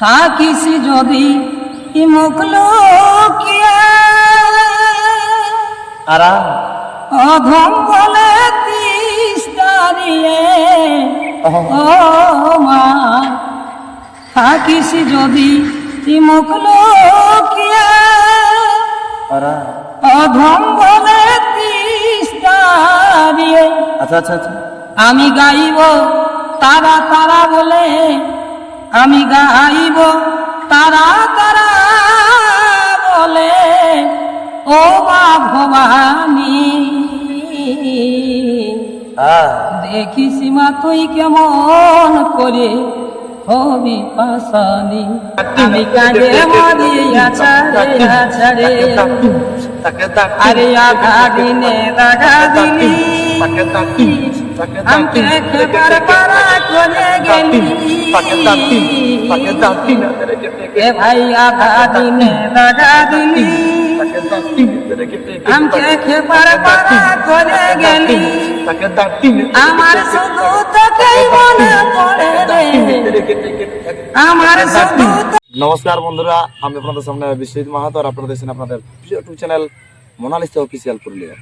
থাকিস যদি ই অধম বলে তিস দাঁড়িয়ে ও মা থাকিস যদি ই মুখলো আরা অধম বলে তিস দাঁড়িয়ে আচ্ছা আচ্ছা আচ্ছা। আমি গাইব তারা তারা বলে আমি গাইব তারা তারা বলে? ও মা ভবানী দেখিস মা তুই কেমন করে? হবি পাশানি। আমি কাঁদে মরি তাকে তাকে আরে আধা দিনে রাগা দিলি দিনে আমকে খেপার পারা করে গেলি আমার শুধু তোকেই মনে পড়ে আমার শুধু নমস্কার বন্ধুরা আমি আপনাদের সামনে বিশ্বজিৎ মাহাতো আর আপনারা দেখছেন আপনাদের প্রিয় চ্যানেল মোনালিসা অফিসিয়াল পুরুলিয়া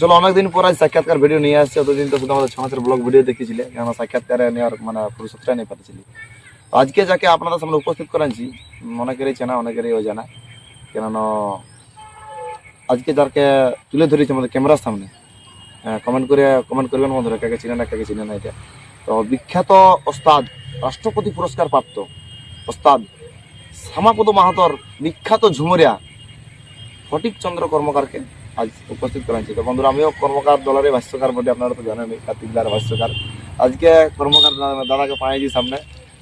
চলো, অনেকদিন পর আজ সাক্ষাৎকার ভিডিও নিয়ে আসছে। অতদিন তো শুধু আমাদের ছমাসের ব্লগ ভিডিও দেখেছিলে কেন সাক্ষাৎকারে নেওয়ার মানে ফুরসতটা নিয়ে পাঠিয়েছিলি আজকে যাকে আপনাদের সামনে উপস্থিত করাচ্ছি অনেকেরই চেনা, অনেকেরই জানা কেননা আজকে যাকে তুলে ধরেছি আমাদের ক্যামেরার সামনে কমেন্ট করে কমেন্ট করবেন বন্ধুরা কাকে চিনে না কাকে চিনে না এটা। তো বিখ্যাত ওস্তাদ, রাষ্ট্রপতি পুরস্কার প্রাপ্ত ওস্তাদ শ্যামাপদ মাহাতর বিখ্যাত ঝুমরিয়া ফটিক চন্দ্র কর্মকারকে আজ উপস্থিত করাচ্ছি তো বন্ধুরা আমিও কর্মকার দলের ভাষ্যকার বলে আপনারা তো জানেনই কার্তিক দার ভাষ্যকার। আজকে কর্মকার দাদা- দাদাকে পাইছি সামনে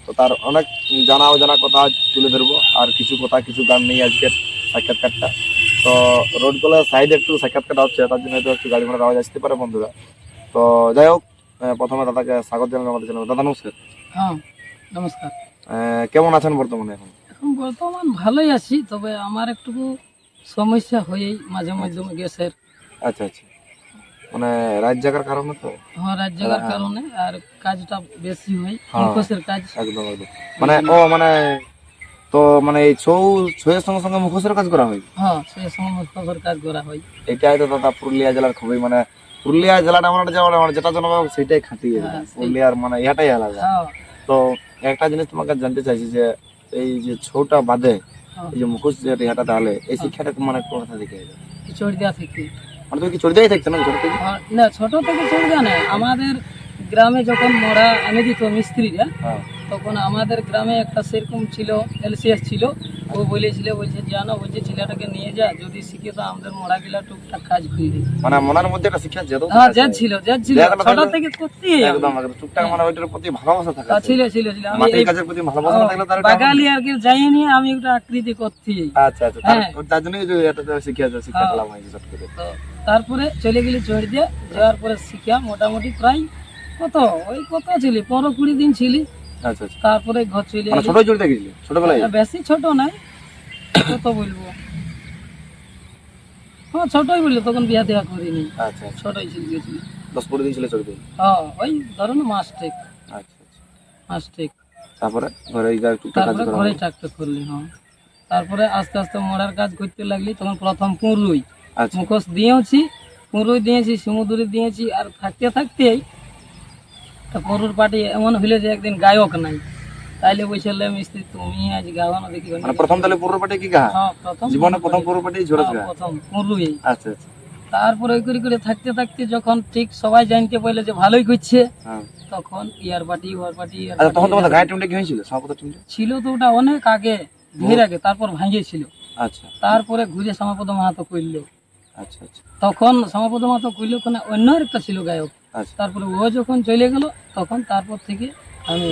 তো তার অনেক জানা অজানা কথা তুলে ধরবো আর কিছু কথা কিছু গান নেই আজকের সাক্ষাৎকারটা। তো রোড কলের সাইডে একটু সাক্ষাৎকারটা হচ্ছে তার জন্য হয়তো একটু গাড়ি ঘোড়ার আওয়াজ আসতে পারে বন্ধুরা। তো যাই হোক প্রথমে দাদাকে স্বাগত জানালাম আমাদের চ্যানেলে। দাদা নমস্কার। হ্যাঁ নমস্কার। কেমন আছেন বর্তমানে এখন? এখন বর্তমান ভালোই আছি তবে আমার একটু সমস্যা হয়েই মাঝে মাঝে গ্যাসের আচ্ছা আচ্ছা। মানে রাত জাগার কারণে তো? হ্যাঁ রাত জাগার হ্যাঁ। কারণে আর কাজটা বেশি হয় হ্যাঁ। মুখোশের কাজ। একদম একদম। মানে ও মানে তো মানে এই ছৌ ছয়ের সঙ্গে সঙ্গে মুখোশের কাজ করা হয়? হ্যাঁ সেই সময় মুখোশের কাজ করা হয়। এটাই তো দাদা পুরুলিয়া জেলার খুবই মানে পুরুলিয়া জেলাটা আমার যেমন মানে যেটা জন্য সেটাই খাঁটি হ্যাঁ, পুরুলিয়ার মানে ইহাটাই আলাদা। তো একটা জিনিস তোমাকে জানতে চাইছি যে এই যে ছৌটা বাদে। এই যে মুখোশ যে ইহাটা তাহলে এই শিক্ষাটা মানে কোথা থেকে এলো? চড়িদা থেকে। মানে তুমি কি চড়িদাই থাকছো না ছোট থেকে? হ্যাঁ, না ছোট থেকে চড়িদা নেই। আমাদের গ্রামে যখন মোড়া এনে দিত মিস্ত্রিরা হ্যাঁ। তখন আমাদের গ্রামে একটা সেরকম ছিল এলসিএস ছিল। ও বলেছিল বলছে জানো বলছে ছেলেটাকে নিয়ে যা যদি শিখে তো আমাদের মোড়া গিলা টুকটাক কাজ করে দিই মানে মনের মধ্যে একটা শিক্ষা যেত হ্যাঁ যা ছিল যা ছিল। ছোট থেকে করতেই একদম একদম। টুকটাক মানে ওইটার প্রতি ভালোবাসা থাকা। ছিল ছিল ছিল। আমি এই কাজের প্রতি ভালোবাসা থাকলে তার বাগালি আর কি যাইনি আমি একটা আকৃতি করতে আচ্ছা আচ্ছা। তার- হ্যাঁ। তার জন্যই যে এটা শিক্ষা শিক্ষা হ্যাঁ। পেলাম হয়েছে সব থেকে। তারপরে চলে গেলি চড় দিয়ে যাওয়ার পরে শিখা মোটামুটি প্রায় কত? ওই কত ছিলি? পনেরো কুড়ি দিন ছিলি। আচ্ছা আচ্ছা। তারপরে ঘর চলে মানে ছোট গেছিলি? ছোটবেলায়? বেশি ছোট নাই কত বলব। হ্যাঁ ছোটই বলল তখন বিয়া দেওয়া করিনি। আচ্ছা আচ্ছা। ছোটই ছিল গেছিল। দশ পনেরো দিন ছিল হ্যাঁ ওই ধরো না মাস টেক। আচ্ছা আচ্ছা। মাস টেক। তারপরে? ঘরে তারপরে ঘরে। টাকটাক করলি হ্যাঁ। তারপরে আস্তে আস্তে মোড়ার কাজ করতে লাগলি তখন প্রথম কুঁড়ুই মুখোশ দিয়েছি কুঁড়ুই দিয়েছি সমুদ্রে দিয়েছি আর থাকতে থাকতেই তা পরুর পার্টি এমন হইল যে একদিন গায়ক নাই। তাইলে বলছিল মিস্ত্রি তুমি আজ গাওয়া না দেখি মানে প্রথম তাহলে পুরো পাটে কি গা হ্যাঁ প্রথম। জীবনে প্রথম পুরো পাটে ঝরে হ্যাঁ, গা প্রথম কুঁড়ুই আচ্ছা আচ্ছা। তারপরে ওই করে করে থাকতে থাকতে যখন ঠিক সবাই জানতে পারলে যে ভালোই করছে হ্যাঁ। তখন ইয়ার পার্টি ওয়ার ইয়ার আচ্ছা তখন তোমাদের গায়ে টিমটা কি হয়েছিল? সমাপত টিমটা পার্টি। ছিল তো ওটা অনেক আগে ধীর আগে তারপর ভাঙিয়েছিল। আচ্ছা। তারপরে ঘুরে সমাপদ মাহাতো করল আচ্ছা আচ্ছা। তখন সমাপদ মাহাতো করল ওখানে অন্য একটা ছিল গায়ক। তারপরে ও যখন চলে গেল তখন তারপর থেকে আমি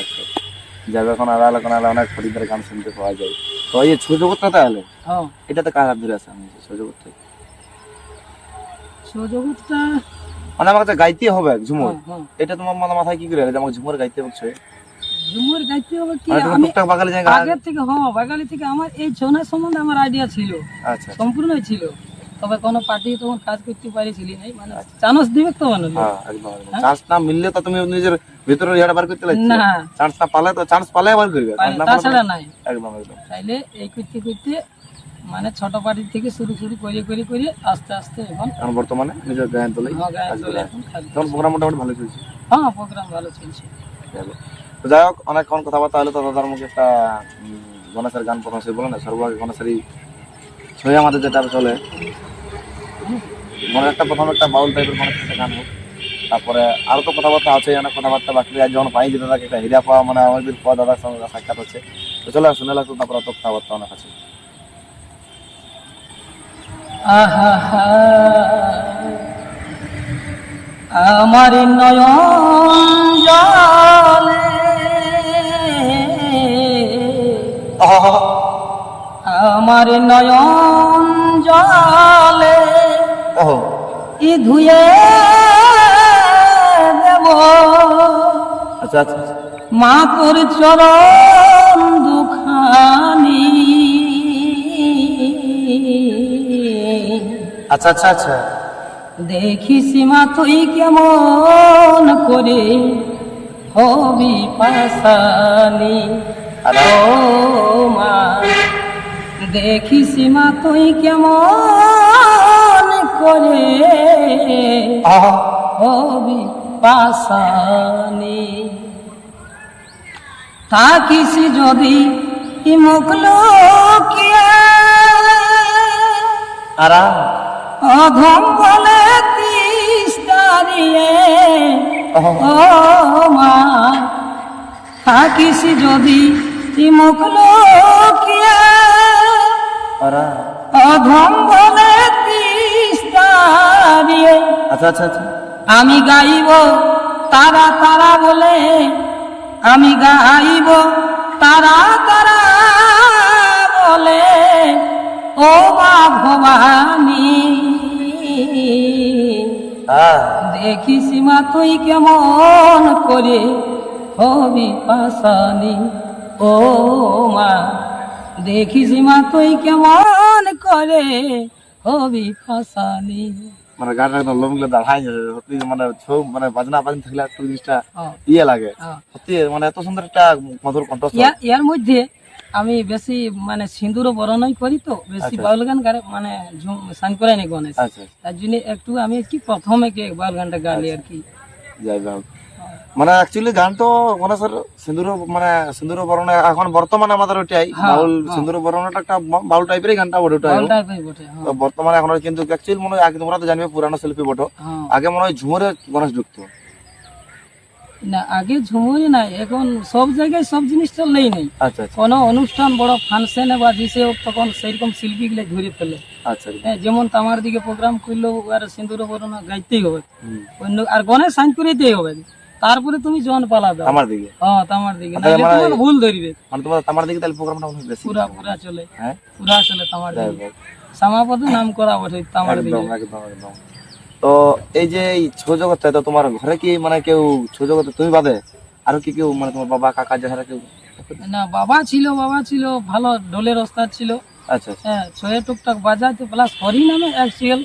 আচ্ছা। যাবে এখন আলাদা আলাদা অনেক খরিদ্দার গান শুনতে পাওয়া যায়। তো এই যে সুযোগটা তাহলে হ্যাঁ। এটাতে কার হাত ধরে আছে আমি সুযোগটা সুযোগটা মানে আমার কাছে গাইতে হবে ঝুমুর। হ্যাঁ, হ্যাঁ। এটা তোমার মাথা মাথায় কি করে যে আমাকে ঝুমুর গাইতে হচ্ছে ঝুমুর গাইতে হবে কি? মানে আমি জায়গা আগের থেকে হ্যাঁ বাঙালি থেকে আমার এই ছৌনার সম্বন্ধে আমার আইডিয়া ছিল। আচ্ছা। সম্পূর্ণই ছিল। তবে কোনো পার্টি তখন কাজ করতে পারিছিলি নাই মানে চানস দিবে তো মানুষ। হ্যাঁ একদম চান্স না মিললে তো তুমি নিজের ভিতরে ইহাটা বার করতে লাগছে না। চান্স না পালে তো চান্স পালে বার করবে। না তাছাড়া নাই। একদম একদম। তাইলে এই করতে করতে মানে ছোট পার্টি থেকে শুরু শুরু করে করে করে আস্তে আস্তে এখন বর্তমানে নিজের তোলে হ্যাঁ, গায়ে এখন তখন প্রোগ্রাম মোটামুটি ভালো চলছে? হ্যাঁ প্রোগ্রাম ভালো চলছে। তো যাই হোক অনেকক্ষণ কথাবার্তা হলো তো দাদার মুখে একটা গণেশের গান প্রথম সে বলে না সর্বাগে গণেশেরই ছয় আমাদের যেটা চলে। মনে একটা প্রথম একটা বাউল টাইপের মনে একটা গান হোক তারপরে আরও তো কথাবার্তা আছে অনেক কথাবার্তা বাকি আজ যখন পাই যে দাদাকে একটা হিরা পাওয়া মানে অনেকদিন পর দাদার সঙ্গে সাক্ষাৎ হচ্ছে। তো চলো শুনে লাগতো তারপরে তো কথাবার্তা অনেক আছে। আমার নয়ন জলে। আমার নয়ন জলে। ই ধুয়ে দেব। আচ্ছা আচ্ছা আচ্ছা। মা তোর চরণ দুখানি। আচ্ছা আচ্ছা আচ্ছা। দেখি সীমা তুই কেমন করে হবি পাশানি? মা দেখি সীমা তুই কেমন আহা। হবি পাশানি থাকিস যদি মুখ লোকিয়া। অধম বলে তিস্তারিয়ে। ও মা থাকিস যদি মুখ লোকিয়া। অধম বলে আচ্ছা আচ্ছা আচ্ছা। আমি গাইব তারা তারা বলে আমি গাইব তারা তারা বলে ও মা ভবানী হ্যাঁ দেখি সীমা তুই কেমন করে হবি পাশানি। ও মা দেখি সীমা তুই কেমন করে হবি পাশানি মানে গানটা একদম লোমগুলো দাঁড়াই সত্যি মানে ছৌ মানে বাজনা বাজনা থাকলে একটু জিনিসটা ইয়ে লাগে। সত্যি মানে এত সুন্দর একটা মধুর কণ্ঠস্বর ইয়ার মধ্যে আমি বেশি মানে সিঁদুর বরণই করি তো বেশি আচ্ছা। বাউল গান গারে মানে সান করাই নি গণেশ। আচ্ছা তার জন্য একটু আমি কি প্রথমে কে বাউল গানটা গালি আর কি? যাই হোক। মানে অ্যাকচুয়ালি গান তো মানে স্যার সিন্দুর মানে সিন্দুর বরণ এখন বর্তমানে আমাদের ওইটাই বাউল। সিন্দুর বরণটা একটা বাউল টাইপেরই গানটা ওটা বটে তো হ্যাঁ বর্তমানে এখন কিন্তু অ্যাকচুয়ালি মনে হয় তোমরা তো জানবে পুরানো শিল্পী বটো। আগে মনে হয় ঝুমরে গণেশ ঢুকতো না আগে ঝুমুরি নাই এখন সব জায়গায় সব জিনিসটা নেই নেই। আচ্ছা আচ্ছা। কোনো অনুষ্ঠান বড় ফাংশনে বা দিছে তখন সেইরকম শিল্পীগুলো ঘুরে ফেলে। আচ্ছা হ্যাঁ, যেমন তামার দিকে প্রোগ্রাম করলেও আর সিঁদুর বরণ গাইতেই হবে। অন্য আর গণেশ সাইন করিতেই হবে। তারপরে তুমি জন পালা দাও আমার দিকে? হ্যাঁ তামার দিকে। আচ্ছা, নাহলে মানে- তোমার ভুল ধরবে। মানে তোমার আমার দিকে তাহলে প্রোগ্রামটা অনেক বেশি। পুরা পুরা চলে। হ্যাঁ? পুরা চলে তামার দিকে। হোক। সমাপতি নাম করা বটে তামার দিকে। একদম একদম। একদম তো এই যে এই ছৌ জগতে তো তোমার ঘরে কি মানে কেউ ছৌ জগতে তুমি বাদে? আর কি কেউ মানে তোমার বাবা কাকা যারা কেউ? না বাবা ছিল বাবা ছিল ভালো ঢোলের ওস্তাদ ছিল। আচ্ছা আচ্ছা। হ্যাঁ ছয়ে টুকটাক বাজাইতে প্লাস হরি নামে অ্যাকচুয়াল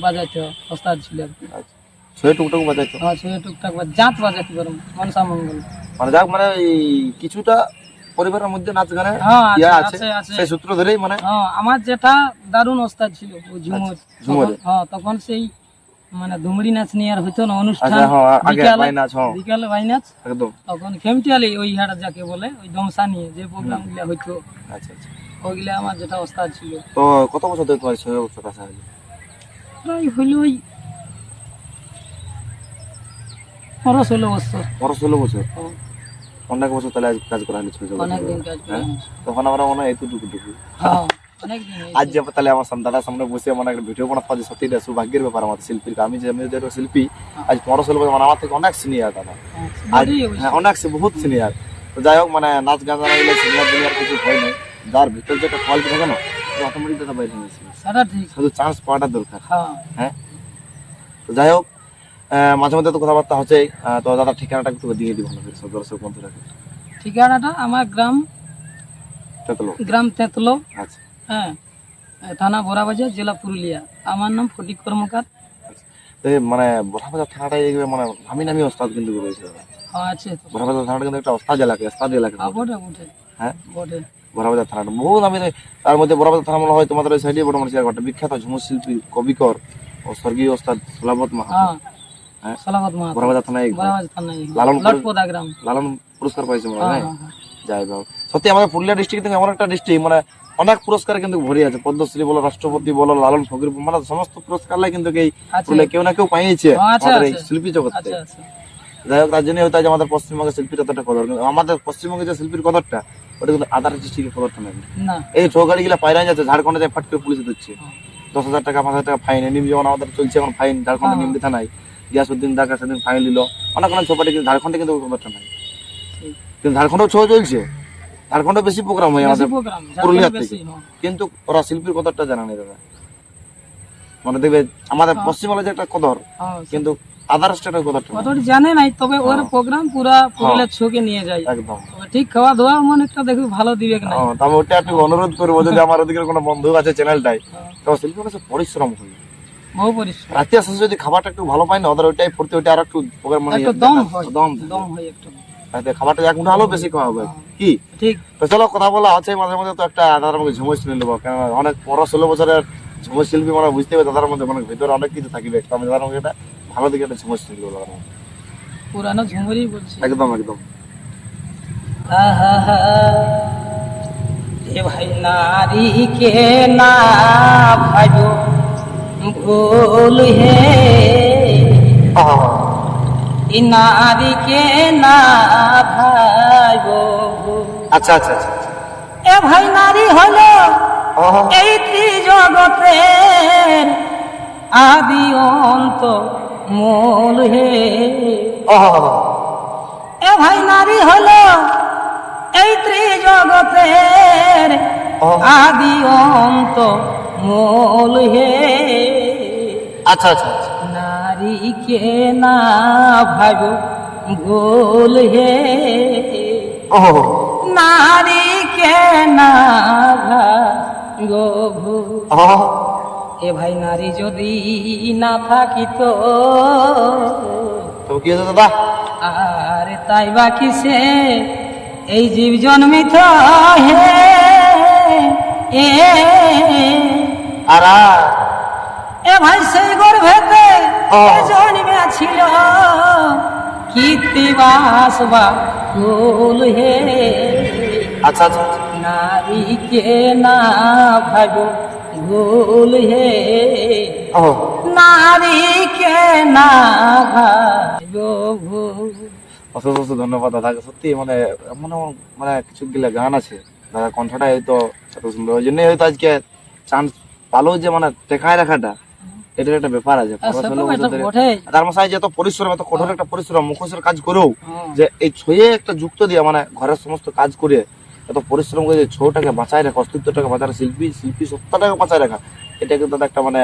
বাজাইতে ওস্তাদ ছিল। আচ্ছা। ছয় টুকটুক বাজাইতো? হ্যাঁ ছয়ে টুকটাক জাত বাজাইতে পারো মনসা মঙ্গল। মানে যাক মানে কিছুটা পরিবারের মধ্যে নাচ গানে হ্যাঁ আছে, ইয়া আছে সেই সূত্র ধরেই মানে হ্যাঁ আমার যেটা দারুণ ওস্তাদ ছিল ও ঝুমুর। হ্যাঁ তখন সেই মানে ধুমড়ি নাচ নিয়ে আর হইতো না অনুষ্ঠান। আচ্ছা হ্যাঁ বিকালে- হ্যাঁ। ভাই নাচ। একদম। তখন খেমটিয়ালি ওই হাটা যাকে বলে ওই দমসা নিয়ে যে প্রোগ্রামগুলা হইতো আচ্ছা আচ্ছা। ওইগুলা আমার যেটা ওস্তাদ ছিল। তো কত বছর ধরে তোমার ছয় বছর কাছে প্রায় হইল ওই পনেরো ষোলো বছর। বড় ষোলো বছর? হ্যাঁ, অনেক বছর তাহলে কাজ করা হলো হ্যাঁ? তখন আমরা মনে হয় টুকু হ্যাঁ। আজ যে তাহলে আমার দাদার সামনে বসে মানে একটা ভিডিও বানাতে পারছি সত্যি এটা সৌভাগ্যের ব্যাপার আমাদের শিল্পীর। আমি যে আমি শিল্পী আজ পনেরো ষোলো বছর। মানে আমার থেকে অনেক সিনিয়র দাদা। হ্যাঁ, আজ হ্যাঁ অনেক বহুত সিনিয়র তো যাই হোক মানে নাচ গান জানা গেলে সিনিয়র জুনিয়র কিছু হয় নাই যার ভিতর যে একটা কোয়ালিটি থাকে না অটোমেটিক দাদা বাইরে হয়ে গেছে। শুধু চান্স পাওয়াটা দরকার। হ্যাঁ। হ্যাঁ? তো যাই হোক মাঝে মধ্যে তো কথাবার্তা হচ্ছে তো দাদা ঠিকানাটা একটু দিয়ে দিব দর্শক বন্ধুরা। ঠিকানাটা আমার গ্রাম তেতলো। গ্রাম তেঁতলো। আচ্ছা। হ্যাঁ থানা বড়াবাজার জেলা পুরুলিয়া। আমার নাম ফটিক কর্মকার। তো তো মানে বড়াবাজার থানাটা এই মানে আমি নামি ওস্তাদ কিন্তু রয়েছে হ্যাঁ আছে তো বড়াবাজার থানাটা কিন্তু একটা ওস্তাদ এলাকা ওস্তাদ এলাকা। হ্যাঁ, বটে বটে। হ্যাঁ? বটে। বড়াবাজার থানাটা। বহু নামি তার মধ্যে বড়াবাজার থানা মনে হয় তোমাদের ওই সাইডে বড় মানুষের বিখ্যাত ঝুমুর শিল্পী কবিকর ও স্বর্গীয় ওস্তাদ সোলাবত মাহাতো। হ্যাঁ? হ্যাঁ লালন পুরস্কার পাইছে মনে হ্যাঁ। যাই হোক। সত্যি আমাদের পুরুলিয়া ডিস্ট্রিক্ট থেকে এমন একটা ডিস্ট্রিক্ট মানে অনেক পুরস্কার কিন্তু ভরে আছে। পদ্মশ্রী বলো রাষ্ট্রপতি বলো লালন ফকির মানে সমস্ত পুরস্কার কিন্তু এই কেউ না কেউ পাইছে আমাদের শিল্পী জগৎ থেকে যাই হোক তার জন্য হয়তো আজ আমাদের পশ্চিমবঙ্গের শিল্পীর এতটা কদর আমাদের পশ্চিমবঙ্গে যে শিল্পীর কদরটা ওটা কিন্তু আদার ডিস্ট্রিক্টের কদরটা নেই। এই চৌগাড়ি গুলা পায়রা যাচ্ছে ঝাড়খণ্ডে যায় ফাট করে পুলিশে দিচ্ছে। দশ হাজার টাকা পাঁচ হাজার টাকা ফাইন এমনি যেমন আমাদের চলছে এখন ফাইন ঝাড়খণ্ডে। নিমদি থানায় গিয়াসুদ্দিন দাকা সেদিন ফাইন নিল অনেক অনেক ছোপাটি কিন্তু ঝাড়খণ্ডে কিন্তু নাই কিন্তু ঝাড়খণ্ডেও ছৌ চলছে ঝাড়খণ্ডে বেশি প্রোগ্রাম হয় আমাদের পুরুলিয়ার থেকে। হ্যাঁ। কিন্তু ওরা শিল্পীর কদরটা জানা নেই দাদা মানে দেখবে আমাদের হ্যাঁ। পশ্চিমবঙ্গে যে একটা কদর হ্যাঁ, কিন্তু আদার স্টেটের কদরটা। কতটি জানে নাই তবে ওর। প্রোগ্রাম পুরা পুরুলিয়ার ছকে নিয়ে যায় একদম ঠিক খাওয়া দাওয়া মনে একটা দেখবি ভালো দিবে না তো আমি ওটা একটু অনুরোধ করব যদি আমার ওদিকে কোনো বন্ধু আছে চ্যানেলটাই। তো শিল্পী মানুষের পরিশ্রম হয় বহু পরিশ্রম। রাতে আসে যদি খাবারটা একটু ভালো পাই না ওদের ওইটাই ফুর্তি ওইটা আর একটু প্রোগ্রাম মানে একটু দম হয় দম দম হয় একটু। রাতে খাবারটা এক মুঠো আলো বেশি খাওয়া হবে। কি? ঠিক। তো চলো কথা বলা আছে মাঝে মাঝে তো একটা দাদার মধ্যে ঝুমুর শুনে নেব কেন অনেক পনেরো ষোলো বছরের ঝুমুর শিল্পী মানে বুঝতে হবে দাদার মধ্যে মানে ভিতরে অনেক কিছু থাকিবে। আমি দাদার মধ্যে একটা ভালো দিকে একটা ঝুমুর শুনে নেব দাদার মধ্যে। পুরানো ঝুমুরি বলছি। একদম একদম। আহা, এ ভাই নারী কে না ভাজো? ভুল হে আহা, এ নারী কে না ভুল। আচ্ছা আচ্ছা এ ভাই নারী হলো এই ত্রিজগতের আদি অন্ত মূল হে এ ভাই নারী হলো এই ত্রিজগতের। আদি অন্ত মূল হে আচ্ছা আচ্ছা আচ্ছা। নারীকে না ভাবো ভুল হে। ওহ, নারীকে না আহা, এ ভাই নারী যদি না থাকিত তো কি দাদা? আর তাই বা কিসে? এই জীব জন্মিত হে। এ আর, এ ভাই সেই গর্ভেতে ও। জন্মেছিল? কীর্তিবাস বা ফুল হে। আচ্ছা আচ্ছা। আচ্ছা। নারীকে না ভাবো ভুল হে। নারীকে না ভাবো ভুল। অশেষ অশেষ ধন্যবাদ দাদাকে সত্যি মানে এমন মানে কিছু গিলা গান আছে। দাদা কণ্ঠটা হয়তো এত সুন্দর। ওই জন্যই হয়তো আজকে চান্স পালো যে মানে দেখায় রাখাটা। এটার একটা ব্যাপার আছে তার যে এত পরিশ্রম এত কঠোর একটা পরিশ্রম মুখোশের কাজ করেও হ্যাঁ। যে এই ছয়ে একটা যুক্ত দিয়ে মানে ঘরের সমস্ত কাজ করে এত পরিশ্রম করে যে ছটাকে বাঁচায় রাখা অস্তিত্বটাকে বাঁচায় রাখা, শিল্পী শিল্পী সত্তাটাকে বাঁচায় রাখা এটা কিন্তু একটা মানে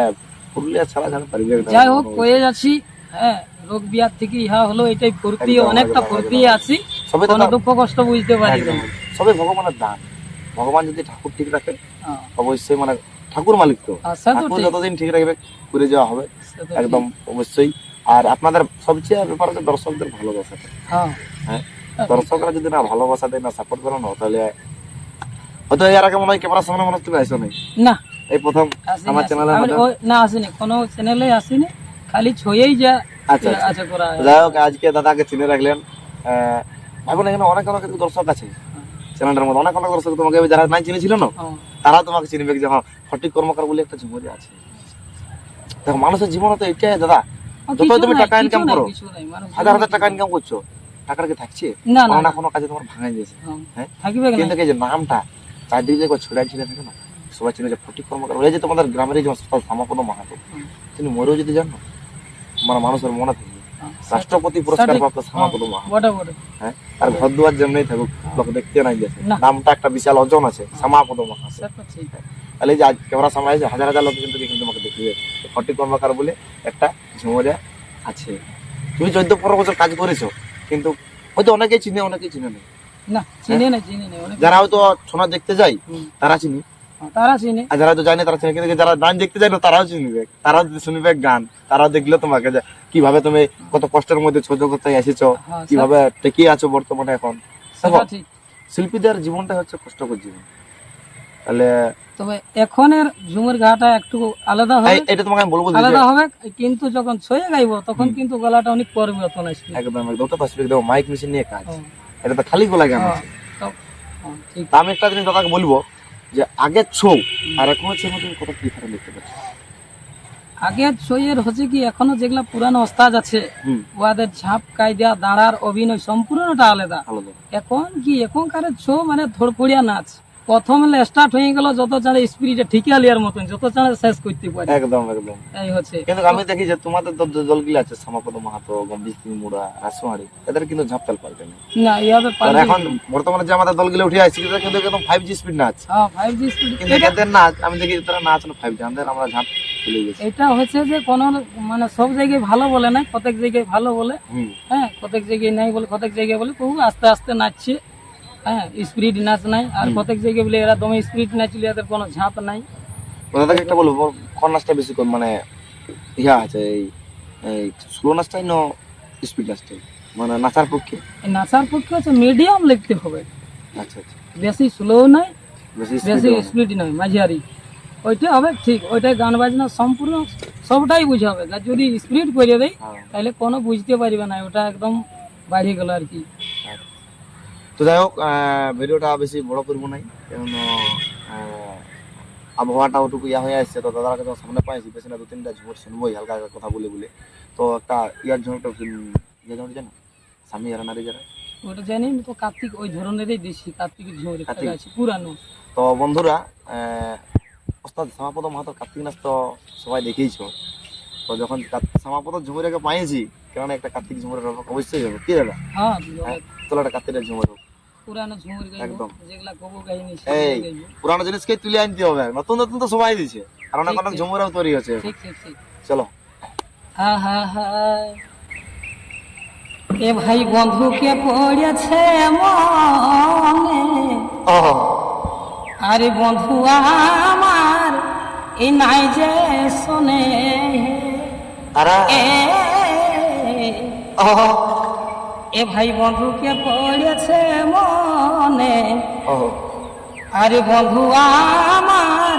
পুরুলিয়া ছাড়া ছাড়া পারিবে যাই হোক কয়ে যাচ্ছি হ্যাঁ রোগ বিয়ার থেকে ইহা হলো এটাই ফুর্তি অনেকটা ফুর্তি আছি। সবে তো দুঃখ কষ্ট বুঝতে পারি না সবে ভগবানের দান। ভগবান যদি ঠাকুর ঠিক রাখে হ্যাঁ। অবশ্যই মানে ঠাকুর মালিক তো। তো ঠাকুর যতদিন ঠিক রাখবে করে যাওয়া হবে। একদম অবশ্যই। আর আপনাদের সবচেয়ে ব্যাপার হচ্ছে দর্শকদের ভালোবাসা হ্যাঁ। হ্যাঁ দর্শকরা যদি না ভালোবাসা দেয় না সাপোর্ট করে না তাহলে হয়তো এর আগে মনে হয় ক্যামেরার সামনে মনে তুমি নাই না। এই প্রথম আমার ওই- না আসেনি। কোনো চ্যানেলে আসেনি। খালি ছয়েই যা আচ্ছা, আচ্ছা। করা যাই হোক আজকে দাদাকে চিনে রাখলেন। আহ, এখন এখানে অনেক অনেক দর্শক আছে। চ্যানেলটার মধ্যে অনেক অনেক দর্শক তোমাকে যারা নাই চিনেছিল না? হ্যাঁ। তারা তোমাকে চিনবে যে হ্যাঁ ফটিক কর্মকার বলে একটা ঝুমুরি আছে। দেখো মানুষের জীবনে তো এটাই দাদা। ও, যতই তুমি টাকা নাই, করো, হাজার হাজার টাকা ইনকাম করছ টাকার কি থাকছে? না না। কোনো কাজে তোমার ভাঙাই দিয়েছে। হ্যাঁ। হ্যাঁ? থাকবে কিন্তু যে নামটা চারদিকে যে ছড়াই ছিঁড়ে থাকে না সবাই চিনে যে ফটিক কর্মকার এই যে তোমাদের গ্রামের যে হাসপাতাল মাহাতো। তিনি মরেও যদি জানো মানে মানুষের মনে থাকবে। হ্যাঁ, রাষ্ট্রপতি পুরস্কার প্রাপ্ত বটে হ্যাঁ? আর ঘর দুয়ার যেমনি থাকুক লোক দেখতে নাই গেছে নামটা একটা বিশাল ওজন আছে সামাপদ মাহাতো সে তাহলে যে আজ ক্যামেরা সামনে আছে হাজার হাজার লোক কিন্তু কিন্তু তোমাকে দেখবে। ফটিক কর্মকার বলে একটা ঝুমরিয়া আছে। তুমি চোদ্দ পনেরো বছর কাজ করেছ কিন্তু হয়তো অনেকেই চিনে অনেকেই চিনে নেই। না চিনি না চিনি না যারা হয়তো সোনা দেখতে যায় তারা চিনি। হ্যাঁ, তারা চিনে। আর যারা তো জানে তারা চিনে। কিন্তু যারা গান দেখতে যায় না তারাও চিনবে। তারাও যদি শুনবে গান তারাও দেখলে তোমাকে যে কীভাবে তুমি কত কষ্টের মধ্যে ছোট কোথায় এসেছ হ্যাঁ, কীভাবে টেকিয়ে আছো বর্তমানে এখন। শিল্পীদের জীবনটা হচ্ছে কষ্টকর জীবন। তাহলে তবে এখনের ঝুমুর গাটা একটু আলাদা হবে। এই- এটা তোমাকে আমি বলব আলাদা হবে কিন্তু যখন ছয়ে গাইবো তখন কিন্তু গলাটা অনেক পরিবর্তন আসবে। একদম একদম। তো একদম মাইক মেশিন নিয়ে কাজ। হ্যাঁ, এটা তো খালি গলা গান হ্যাঁ, আছে। হ্যাঁ, আমি একটা জিনিস দাদাকে বলব যে আগের ছৌ আর এখন হচ্ছে মধ্যে কত ডিফারেন্ট দেখতে পাচ্ছি? আগের ছইয়ের হচ্ছে কি এখনও যেগুলা পুরানো ওস্তাদ আছে ওদের ঝাপ কায়দা দাঁড়ার অভিনয় সম্পূর্ণটা আলাদা। আলাদা। এখন কি এখনকার ছৌ মানে ধরপড়িয়া নাচ। প্রথম স্টার্ট হয়ে গেল যত চাঁড়ে স্পিরিটে ঠিকই মতন যত শেষ করতে পারে। একদম একদম। এই হচ্ছে। কিন্তু আমি দেখি যে তোমাদের তো দলগুলো আছে শ্যামাপদ মাহাতো গম্ভীর সিং মুড়া এদের কিন্তু ঝাপতাল পাল্টে না আর পারবে এখন বর্তমানে যে আমাদের দলগুলো উঠে আসছে এটা কিন্তু একদম ফাইভ জি স্পিড নাচ। হ্যাঁ ফাইভ জি স্পিড কিন্তু এদের নাচ আমি দেখি তারা নাচ না ফাইভ জি আমাদের আমরা ঝাঁপ এটা হচ্ছে যে কোন মানে সব জায়গায় ভালো বলে না কতক জায়গায় ভালো বলে। হ্যাঁ কতক জায়গায় নাই বলে কতক জায়গায় বলে খুব আস্তে আস্তে নাচছে। হ্যাঁ স্পিরিট নাচ নাই। আর কতক জায়গায় বলে এরা দমে স্পিরিট নাচলে এদের কোনো ঝাঁপ নাই। দাদাকে একটা বলব কোন নাচটা বেশি কোন মানে ইয়া আছে এই স্লো নাচটাই না স্পিড নাচটাই? মানে নাচার পক্ষে? নাচার পক্ষে হচ্ছে মিডিয়াম লিখতে হবে। আচ্ছা আচ্ছা। বেশি স্লো নাই বেশি স্পিড নয় মাঝারি। ওইটা হবে ঠিক ওইটাই গান বাজনা সম্পূর্ণ সবটাই বুঝাবে আর যদি স্পিড করে দেয় তাহলে কোনো বুঝতে পারবে না ওটা একদম বাড়িয়ে গেল আর কি। তো যাই হোক ভিডিওটা বেশি বড় করব নাই কারণ আবহাওয়াটা ওটুকু ইয়া হয়ে আসছে। তো দাদার কাছে সামনে পাইছি বেশি না দু তিনটা ঝুমুর শুনবোই হালকা হালকা কথা বলে বলে। তো একটা ইয়ার ঝুমুরটা ইয়ে ঝুমুর জানো? স্বামী যারা নারী যারা। ওটা জানি আমি তো কার্তিক ওই ধরনেরই দিছি কার্তিক ঝুমরে কার্তিক। আছে পুরানো। তো বন্ধুরা ওস্তাদ শ্যামাপদ মাহাতোর কার্তিক নাচ তো সবাই দেখেইছ তো যখন শ্যামাপদ ঝুমুরাকে পাইছি কারণ একটা কার্তিক ঝুমুরের অবশ্যই হবে। কি দাদা? হ্যাঁ হ্যাঁ, তোলা একটা কার্তিকের ঝুমুর হোক। পুরানো ঝুমুর গাইবো যেগুলা কবু গাইনি এই। পুরানো জিনিসকে তুলে আনতে হবে? নতুন নতুন তো সবাই দিছে। আর অনেক অনেক ঝুমুরাও তৈরি হচ্ছে ঠিক ঠিক ঠিক। চলো। হা হা হা। এ ভাই বন্ধুকে পড়েছে মনে? আরে বন্ধু আমার এই নাই যে শোনে। আরে। এ ভাই বন্ধুকে পড়েছে মনে? ওহ, আরে বন্ধু আমার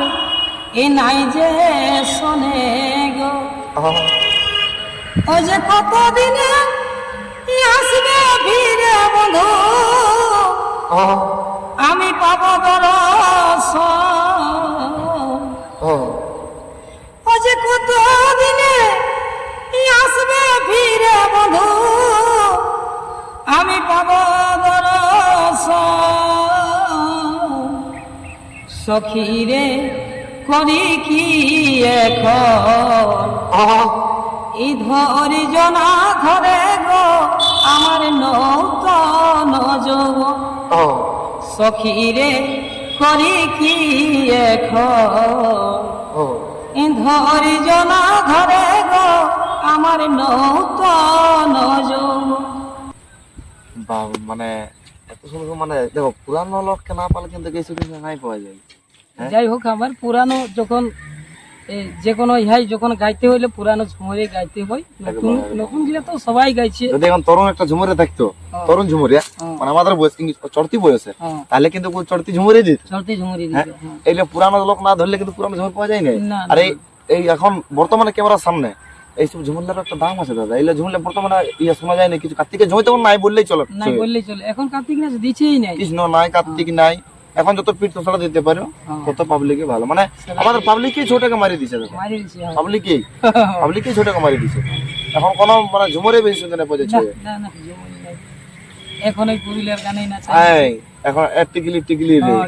এ নাই যে শোনে গো। ও। যে কতদিনে আসবে ফিরে বন্ধু? আমি পাবো সখীরে করি কি এখন? ওহ, এই ধরে জনা ধরে গো আমার নৌতন ওহ, সখীরে করি কি এখন? ধরে জনা ধরে গো আমার নৌতন বা মানে এত সুন্দর মানে দেখো পুরানো লোককে না পালে কিন্তু কিছু কিছু নাই পাওয়া যায়? যাই হোক আমার পুরানো যখন যে কোনো ইহাই যখন গাইতে হইলে পুরানো ঝুমরে গাইতে হয় নতুন নতুন গিয়ে তো সবাই গাইছে। যদি এখন তরুণ একটা ঝুমুরে থাকতো হ্যাঁ। তরুণ ঝুমুরে হ্যাঁ, মানে আমাদের বয়স কিন্তু চড়তি বয়সে হ্যাঁ, তাহলে কিন্তু কোনো চড়তি ঝুমুরে দিত। চলতে ঝুমরি হ্যাঁ। দিতে হ্যাঁ। এইলে পুরানো লোক না ধরলে কিন্তু পুরানো ঝুমুর পাওয়া যায় না না। আর এই এখন বর্তমানে ক্যামেরার সামনে এইসব ঝুমুরলার একটা দাম আছে দাদা। এইলে ঝুমুরলে বর্তমানে ইয়ে শোনা যায় না কিছু কার্তিকের ঝুমুর তেমন নাই বললেই চলে নাই বললেই চলে। এখন কার্তিক নাচ দিচ্ছেই নাই। কৃষ্ণ নাই কার্তিক নাই। এখন যত পিঠ দিতে পারো হ্যাঁ, তত পাবলিকে ভালো। মানে আমাদের পাবলিকই ছোটকে মারি দিছে দেখো। মারি দিছে, হ্যাঁ। পাবলিকই পাবলিকই ছোটকে মারি দিছে এখন কোন মানে ঝুমুরে বেশি শুনতে না না, না, না, নাই। এখন এই গানেই নাচ এই এখন এক টিকলি টিকলি রে। হ্যাঁ,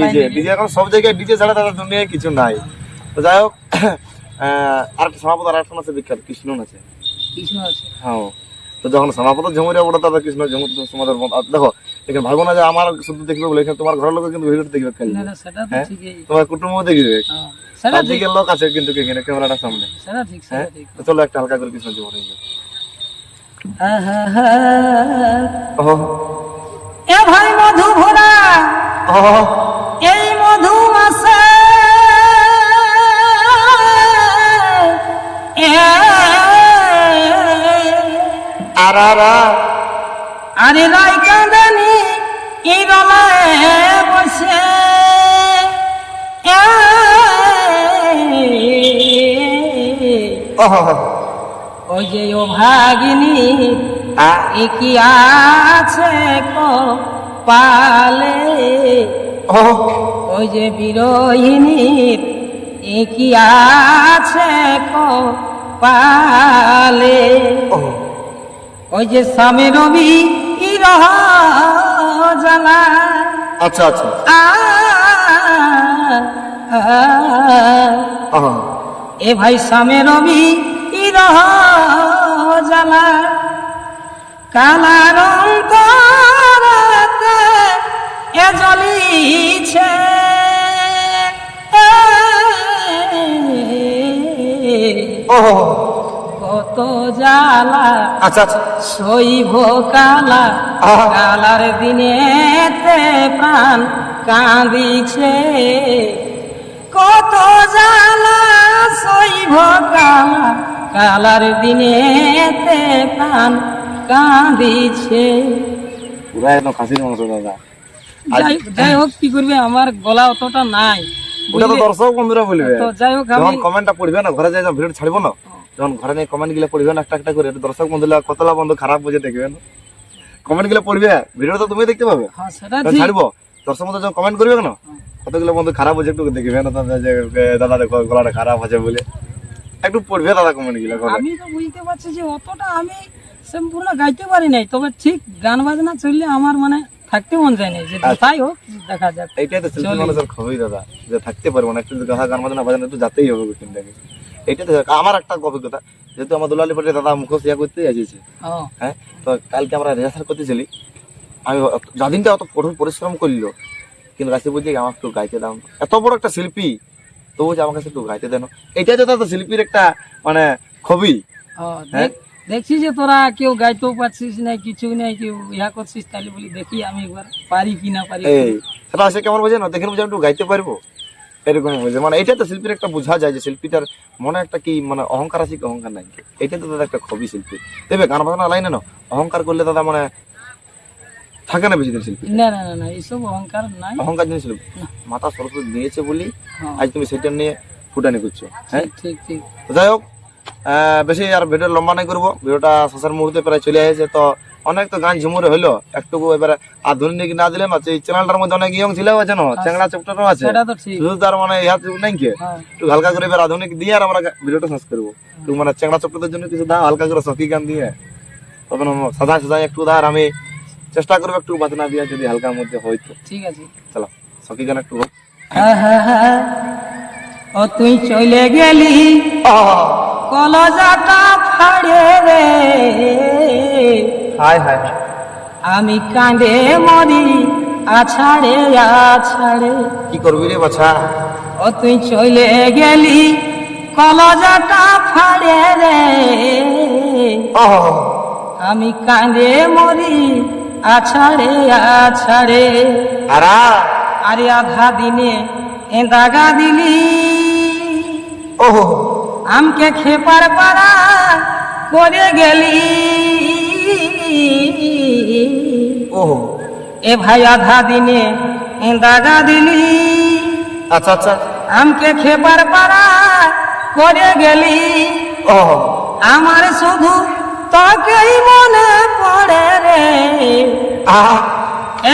ডিজে ডিজে। এখন সব জায়গায় ডিজে ছাড়া দুনিয়ায় কিছু নাই। তো যাই হোক আহ, আর একটা আর একটা আছে বিখ্যাত কৃষ্ণ আছে। কৃষ্ণ আছে। হ্যাঁ। তো যখন সমাপত ঝুমুরে ওটা তাদের কৃষ্ণ ঝুমুর তোমাদের দেখো এখানে ভাবো না যে আমার শুধু দেখবে বলে এখানে তোমার ঘরের লোক কিন্তু ভিডিও দেখবে হ্যাঁ? তোমার কুটুম্ব দেখবে। চারদিকের হ্যাঁ, লোক আছে কিন্তু এখানে ক্যামেরাটা সামনে? হ্যাঁ? চলো একটা হালকা করে কিছু জীবন এ ভাই মধু ভোরা এই মধু মাসে আর আরে রায় কাঁদানি ইরলে বসে? ওই যে ও ভাগিনী কি আছে কো পালে? ওহ। ওই যে বিরোহিনীর কি আছে কো পালে? ওই যে স্বামী রবি জ্বালা আচ্ছা। আচ্ছা এ ভাই স্বামী রবি ইরহ জ্বালা। কালা রং করাতে এ জ্বলিছে। ওহ কত জ্বালা আচ্ছা আচ্ছা। শৈব কালা কালার দিনেতে প্রাণ কাঁদিছে। কত জ্বালা কালা কালার দিনেতে প্রাণ কাঁদিছে। পুরা একদম খাসির মাংস দাদা। যাই- হোক কি করবে? আমার গলা অতটা নাই। ওটা তো দর্শক বন্ধুরা বলবে। তো যাই হোক আমি কমেন্টটা পড়বে না ঘরে যাই ভিডিও ছাড়বো না? যখন ঘরে যাই কমেন্টগুলো পড়বে না একটা একটা করে দর্শক বন্ধুরা কতলা বন্ধু খারাপ বুঝে দেখবে না কমেন্টগুলো পড়বে ভিডিও তো তুমি দেখতে পাবে। হ্যাঁ ছাড়বো। দর্শক বন্ধু যখন কমেন্ট করবে না কতগুলো বন্ধু খারাপ বুঝে একটু দেখবে না দাদা দেখো গলাটা খারাপ আছে বলে। একটু পড়বে দাদা কমেন্টগুলো আমি তো বুঝতে পারছি যে অতটা আমি সম্পূর্ণ গাইতে পারি নাই তবে ঠিক গান বাজনা চললে আমার মানে থাকতে মন যায় না যে তাই হোক দেখা যাক। এইটাই তো শিল্পী মানুষের খবরই দাদা যে থাকতে পারব না একটু গান বাজনা বাজানো একটু যাতেই হবে কোনটাকে আমার একটা অভিজ্ঞতা। যেহেতু আমার দুলালি পটে দাদা মুখোশ ইয়া করতে আসিছে হ্যাঁ? তো কালকে আমরা রিহার্সাল করতেছিলি। আমি যাদিনটা অত কঠোর পরিশ্রম করল কিন্তু গাছে বলছি আমার একটু গাইতে দাও। এত বড় একটা শিল্পী তো বলছে আমার কাছে একটু গাইতে দেন এটাই তো দাদা শিল্পীর একটা মানে খবি ও, দেখছি যে তোরা কেউ গাইতেও পারছিস না কিছু নাই কেউ ইয়া করছিস তাহলে বলি দেখি আমি একবার পারি কি না পারি। এই সেটা আসে কেমন বোঝে না? দেখেন বুঝে আমি একটু গাইতে পারব? এরকম হয়েছে। মানে এটা তো শিল্পীর একটা বোঝা যায় যে শিল্পীটার মনে একটা কি মানে অহংকার আছে কি অহংকার নাই? এটা তো দাদা একটা খবি শিল্পী। তবে গান বাজনা লাইনে না অহংকার করলে দাদা মানে থাকে না বেশি দিন শিল্পী। না না না না এইসব অহংকার নাই। অহংকার জিনিস শিল্পী। মাতা সরস্বতী দিয়েছে বলি হ্যাঁ, আজ তুমি সেটা নিয়ে ফুটানি করছ হ্যাঁ? ঠিক ঠিক। যাই হোক বেশি আর ভিডিও লম্বা নাই করব। ভিডিওটা শেষের মুহূর্তে প্রায় চলে এসেছে তো অনেক তো গান ঝুমুরে হইল। একটু এবারে আধুনিক না দিলে না এই চ্যানেলটার মধ্যে অনেক ইয়ং ছিল আছে না চ্যাংড়া চ্যাপ্টারও আছে। তো শুধু তার মানে ইহা নাই কে? হ্যাঁ। একটু হালকা করে এবার আধুনিক দিয়ে আর আমরা ভিডিওটা শেষ করব। একটু মানে চ্যাংড়া চপ্পদের জন্য কিছু দাও হালকা করে সকি গান দিয়ে। তখন সাদা সাদা একটু আর আমি চেষ্টা করব একটু বাজনা দিয়ে যদি হালকার মধ্যে হয়তো ঠিক আছে। চলো সকি গান একটু হোক। আহা, ও তুই চলে গেলি? কলজাটা ফাড়ে রে। হাই হাই আমি কাঁদে মরি আছাড়ে আছাড়ে। কি করবি রে বাছা? ও তুই চলে গেলি কলজাটা ফাড়ে রে। আমি কাঁদে মরি আছাড়ে আছাড়ে। আরা। আরে আধা দিনে এ দাগা দিলি। ওহো। আমকে খেপার পাড়া করে গেলি। ওহো। এ ভাই আধা দিনে দাগা দিলি। আচ্ছা আচ্ছা। আমকে খেপার পাড়া করে গেলি। ওহো। আমার শুধু তোকেই মনে পড়ে রে।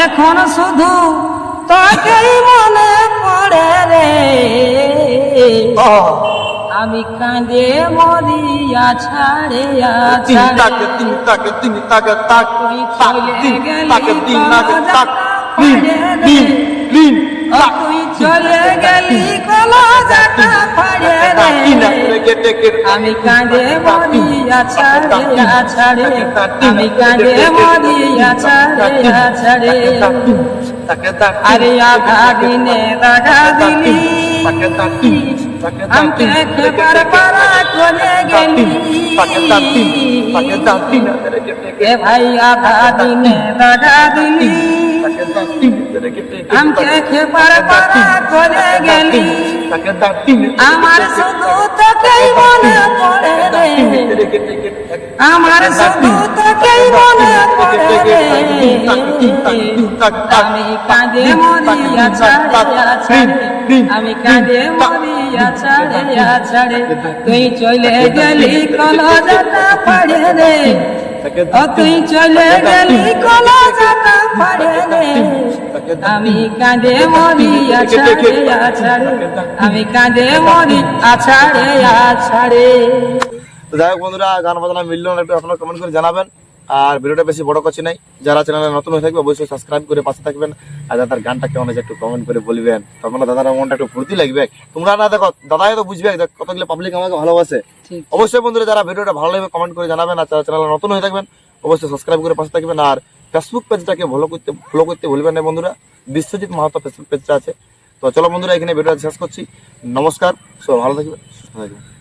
এখন শুধু তোকেই মনে পড়ে রে আমি কাঁদে মরিয়া ছাড়ে তিন তাকে তিন তাকে তিন তাকে তাক তাক তিন তাকে তিন তাকে তাক তিন তিন। তিন তুই চলে গেলি কলজাটা ফাড়ে রে আমি কাঁদে মরিয়া ছাড়ে ছাড়ে আমি কাঁদে মরিয়া ছাড়ে ছাড়ে আরে আধা দিনে দাগা দিলি। আমকে খেপার পাড়া করে গেলি। এ ভাই আধা দিনে দিলি। আমার শুধু তোকেই মনে পড়ে আমার শুধু তোকেই মনে পড়ে আমি কাঁদে মরিয়া ছাড়ে ছাড়ে। আমি কাঁদে মরিয়া ছাড়ে ছাড়ে। তুই চলে গেলি, কলজাটা পড়ে রে। তুই চলে গেলি কলজাটা পড়ে পারে আমি কাঁদে মরি আছাড়ে আছাড়ে। আমি কাঁদে মরি আছাড়ে আছাড়ে। যাই হোক বন্ধুরা গান বাজনা মিললো না একটু আপনারা কমেন্ট করে জানাবেন। আর ভিডিওটা বেশি বড় করছি নাই। যারা চ্যানেলে নতুন হয়ে থাকবে অবশ্যই সাবস্ক্রাইব করে পাশে থাকবেন। আর দাদার গানটা কেমন আছে একটু কমেন্ট করে বলবেন। তখন দাদার মনটা একটু ফুর্তি লাগবে। তোমরা না দেখো দাদাই তো বুঝবে কতগুলো পাবলিক আমাকে ভালোবাসে। অবশ্যই বন্ধুরা যারা ভিডিওটা ভালো লাগবে কমেন্ট করে জানাবেন। আর যারা চ্যানেলে নতুন হয়ে থাকবেন অবশ্যই সাবস্ক্রাইব করে পাশে থাকবেন। আর ফেসবুক পেজটাকে ভালো করতে ফলো করতে ভুলবেন না বন্ধুরা। বিশ্বজিৎ মাহাতো ফেসবুক পেজটা আছে। তো চলো বন্ধুরা এখানে ভিডিওটা শেষ করছি। নমস্কার সব ভালো থাকবেন সুস্থ থাকবেন।